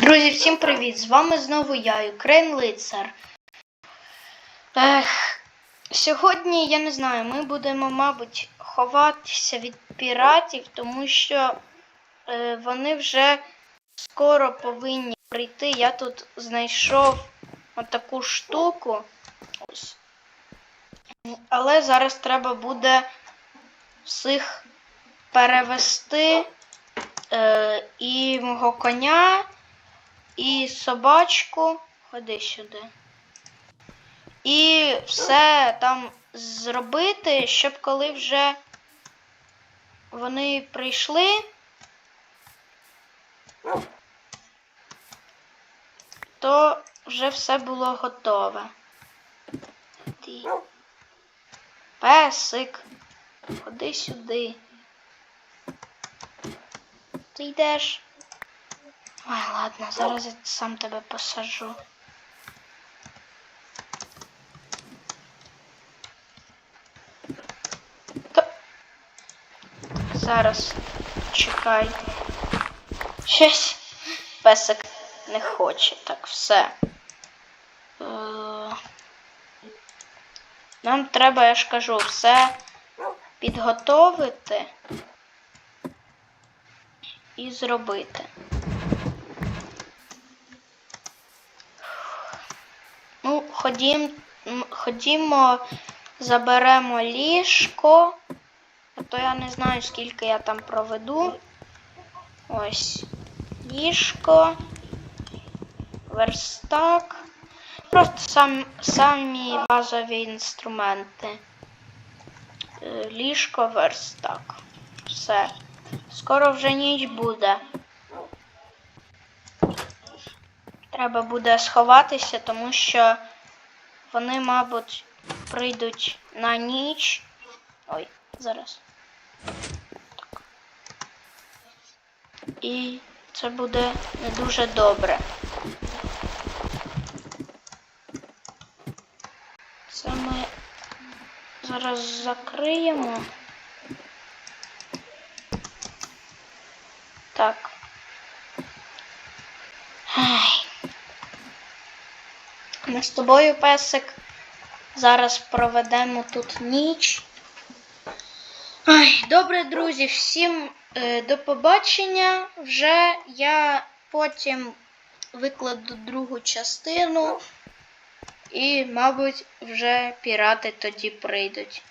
Друзі, всім привіт! З вами знову я, Юкрейн Лицар. Ех, сьогодні, я не знаю, ми будемо, мабуть, ховатися від піратів, тому що е, вони вже скоро повинні прийти. Я тут знайшов отаку штуку. Але зараз треба буде всіх перевести е, і мого коня, і собачку. Ходи сюди. І все там зробити, щоб коли вже вони прийшли. То вже все було готове. Песик, ходи сюди. Ти йдеш. Ой, ладно, зараз я сам тебе посажу. Та... Зараз чекай. Щось песик не хоче. Так, все. Е, Нам треба, я ж кажу, все підготовити і зробити. Ну, ходім, ходімо, заберемо ліжко, а то я не знаю, скільки я там проведу. Ось ліжко, верстак. Просто сам, самі базові інструменти. Е, Ліжко, верстак. Все. Скоро вже ніч буде. Треба буде сховатися, тому що вони, мабуть, прийдуть на ніч. Ой, зараз. Так. І це буде не дуже добре. Це ми зараз закриємо. Так. Ай. Ми з тобою, песик, зараз проведемо тут ніч. Ай, добре, друзі, всім е, до побачення. Вже я потім викладу другу частину. І, мабуть, вже пірати тоді прийдуть.